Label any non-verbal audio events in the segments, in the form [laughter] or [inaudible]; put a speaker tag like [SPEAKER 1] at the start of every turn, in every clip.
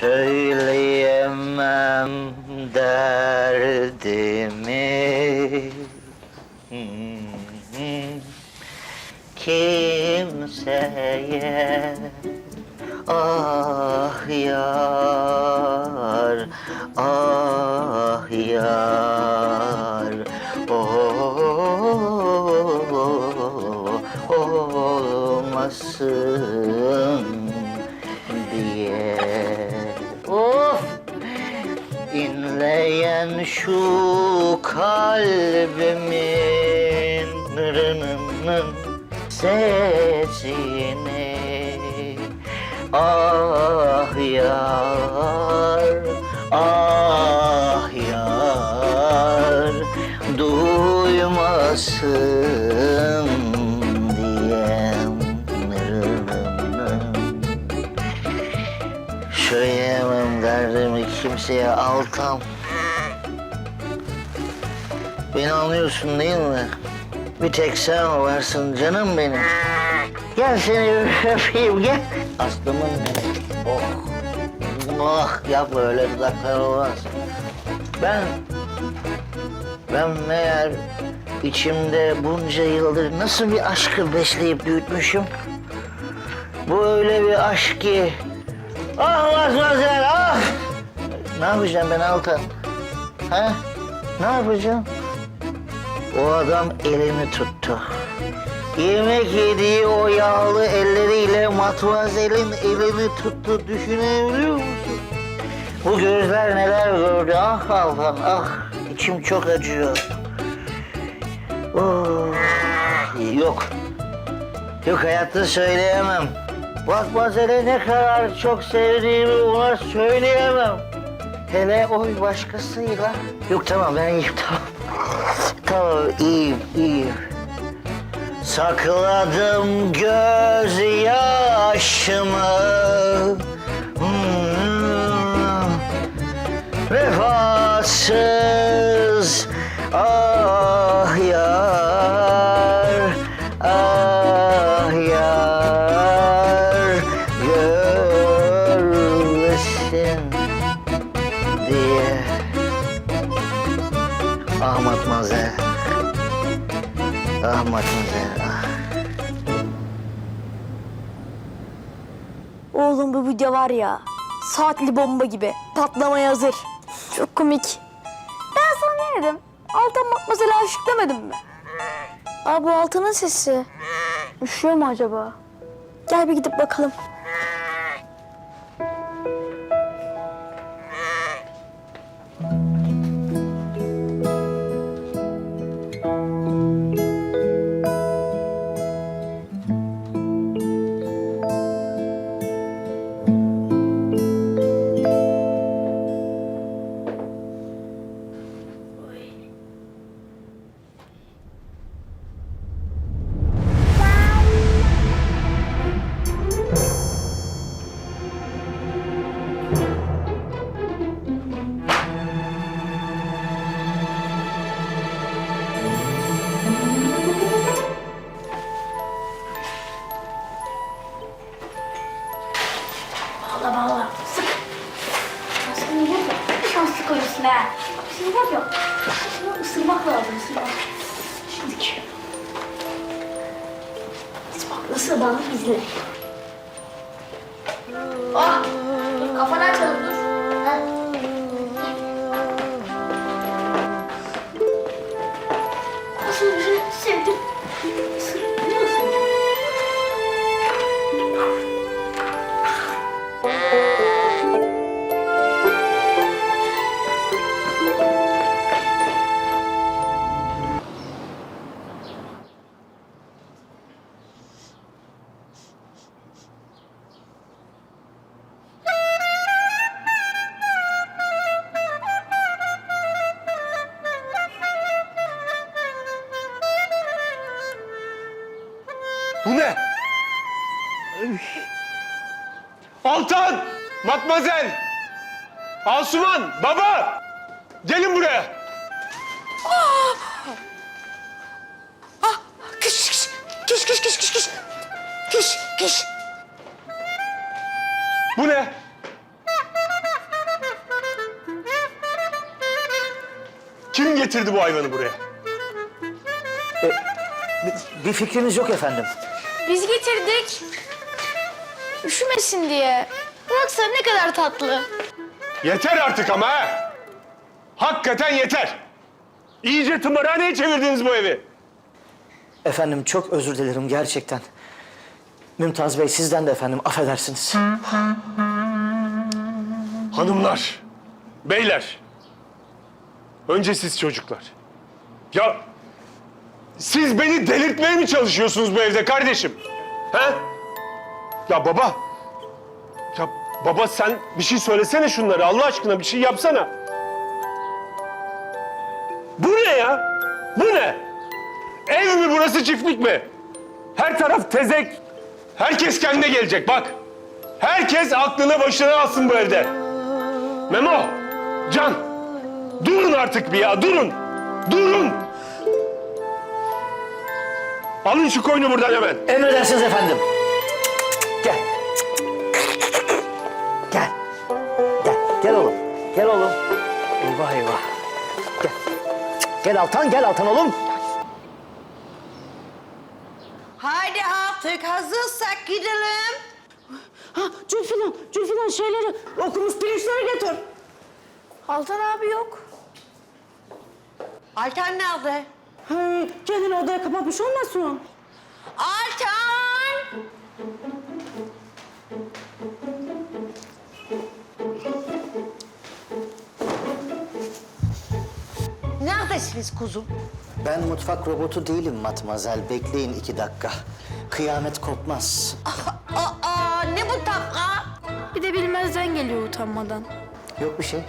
[SPEAKER 1] söyleyemem derdimi. Kimseye Ah yar, ah yar İnleyen şu kalbimin nırınının sesini Ah yar, ah yar Duymasın diye Söyleyemem derdimi kimseye altam. Beni anlıyorsun değil mi? Bir tek sen varsın canım benim. Gel seni bir [laughs] öpeyim gel. Aslımın benim. Oh. Oh yapma öyle dudaklar olmaz. Ben... Ben meğer içimde bunca yıldır nasıl bir aşkı besleyip büyütmüşüm. Bu öyle bir aşk ki Ah Mazmazel ah! Ne yapacağım ben Altan? Ha? Ne yapacağım? O adam elimi tuttu. Yemek yediği o yağlı elleriyle Matmazel'in elini tuttu. Düşünebiliyor musun? Bu gözler neler gördü ah Altan ah. İçim çok acıyor. Oh. Yok. Yok hayatta söyleyemem. Matmazel'e ne kadar çok sevdiğimi ona söyleyemem. Hele o başkasıyla. Yok tamam ben tamam. Tamam iyiyim iyiyim. Sakladım gözyaşımı. Hmm. Vefasız ah yar ah yar görmesin diye ah matmazel ah matmazel ah.
[SPEAKER 2] Oğlum bu video var ya saatli bomba gibi patlamaya hazır. Çok komik. Ben sana ne dedim? Altan Matmazel'e aşık demedim mi? Aa bu Altan'ın sesi. Üşüyor mu acaba? Gel bir gidip bakalım. Ha. Şimdi ne yapıyor? Şunu ısırmak lazım ısırmak. Şimdiki. Bak nasıl bana izle. Ah! Kafanı açalım dur.
[SPEAKER 3] Matmazel! Asuman! Baba! Gelin buraya!
[SPEAKER 4] Ah, kış kış kış kış kış kış kış kış kış.
[SPEAKER 3] Bu ne? Kim getirdi bu hayvanı buraya?
[SPEAKER 5] E, bir, bir fikrimiz yok efendim.
[SPEAKER 2] Biz getirdik. Üşümesin diye. Baksana ne kadar tatlı.
[SPEAKER 3] Yeter artık ama ha! Hakikaten yeter! İyice tımarhaneye çevirdiniz bu evi.
[SPEAKER 5] Efendim çok özür dilerim gerçekten. Mümtaz Bey sizden de efendim affedersiniz.
[SPEAKER 3] Hanımlar, beyler. Önce siz çocuklar. Ya siz beni delirtmeye mi çalışıyorsunuz bu evde kardeşim? He? Ya baba. Ya baba sen bir şey söylesene şunları Allah aşkına bir şey yapsana. Bu ne ya? Bu ne? Ev mi burası çiftlik mi? Her taraf tezek. Herkes kendine gelecek bak. Herkes aklını başına alsın bu evde. Memo, Can, durun artık bir ya, durun. Durun. Alın şu koyunu buradan hemen.
[SPEAKER 5] Emredersiniz efendim. Gel Altan, gel Altan oğlum.
[SPEAKER 4] Haydi artık hazırsak gidelim.
[SPEAKER 6] Ha Zülfilan, Zülfilan şeyleri okumuş pirinçleri getir.
[SPEAKER 2] Altan abi yok.
[SPEAKER 4] Altan nerede?
[SPEAKER 6] Ha, kendini odaya kapatmış olmasın?
[SPEAKER 4] Neredesiniz kuzum?
[SPEAKER 5] Ben mutfak robotu değilim matmazel. Bekleyin iki dakika. Kıyamet kopmaz.
[SPEAKER 4] Aa, ne bu taka?
[SPEAKER 2] Bir de bilmezden geliyor utanmadan.
[SPEAKER 5] Yok bir şey.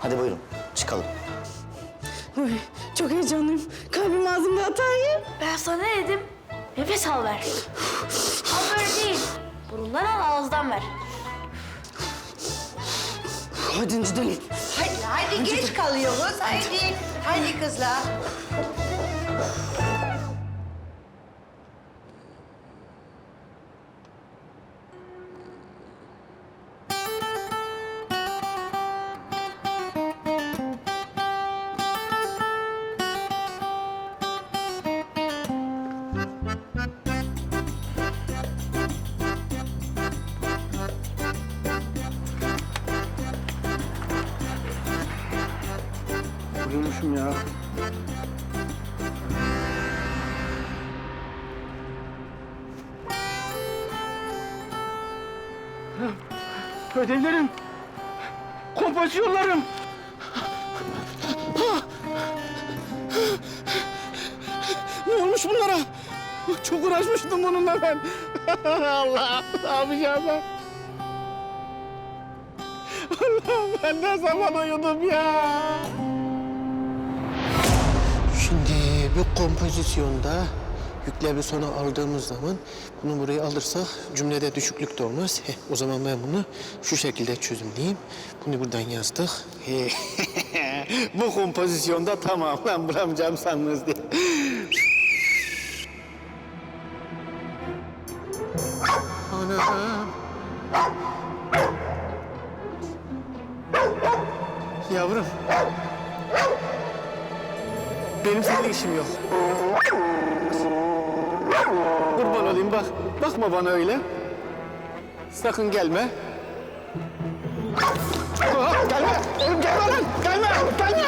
[SPEAKER 5] Hadi buyurun çıkalım.
[SPEAKER 6] Ay, çok heyecanlıyım. Kalbim ağzımda atayım.
[SPEAKER 2] Ben sana ne dedim? Nefes al ver. al böyle değil. Burundan al ağızdan ver.
[SPEAKER 6] Hadi gidelim.
[SPEAKER 4] Haydi, haydi geç kalıyoruz. Haydi, haydi kızlar.
[SPEAKER 3] Uyumuşum ya. Ödevlerim, kompozisyonlarım.
[SPEAKER 6] Ne olmuş bunlara? Çok uğraşmıştım bununla ben. [laughs] Allah ne yapacağım ben? [laughs] Allah ben ne zaman uyudum ya?
[SPEAKER 7] Bu kompozisyonda yükleri sona aldığımız zaman bunu buraya alırsak cümlede düşüklük de olmaz. Heh, o zaman ben bunu şu şekilde çözümleyeyim. Bunu buradan yazdık. [laughs] bu kompozisyonda tamam ben bulamayacağım sandınız diye. Anam. İşim yok. Kurban olayım bak. Bakma bana öyle. Sakın gelme. Aa, gelme. Oğlum gelme lan. Gelme. Gelme.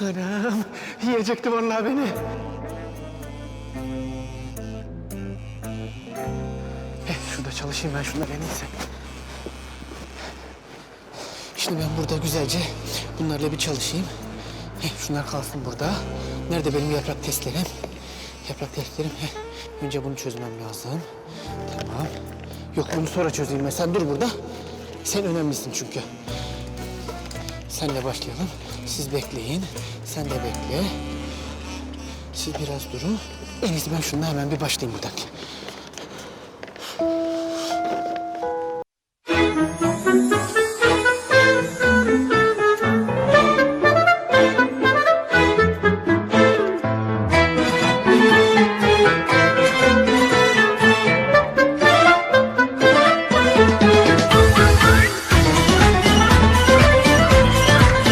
[SPEAKER 7] Anam. Yiyecekti vallahi beni. Eh, şurada çalışayım ben şunları en iyisi. Şimdi ben burada güzelce bunlarla bir çalışayım. Heh, şunlar kalsın burada. Nerede benim yaprak testlerim? Yaprak testlerim. Heh. Önce bunu çözmem lazım. Tamam. Yok bunu sonra çözeyim ben. Sen dur burada. Sen önemlisin çünkü. Senle başlayalım. Siz bekleyin. Sen de bekle. Siz biraz durun. En iyisi ben şununla hemen bir başlayayım buradan.